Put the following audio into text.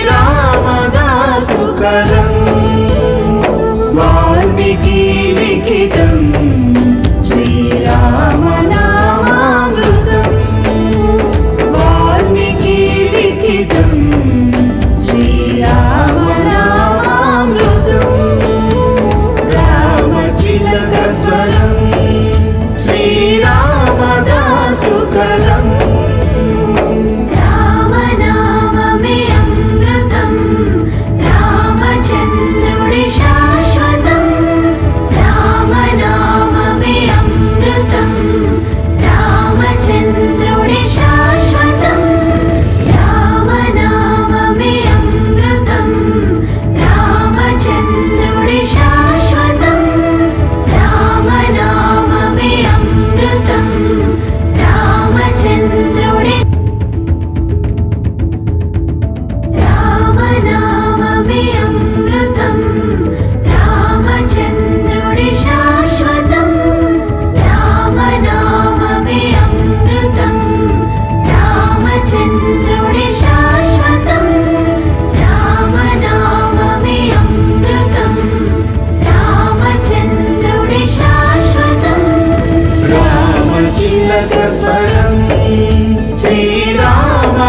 శ్రీరామదాసుకరం. Valmiki లిఖితం. Srirama రామచిలకస్వరం శ్రీరామదాసుకలం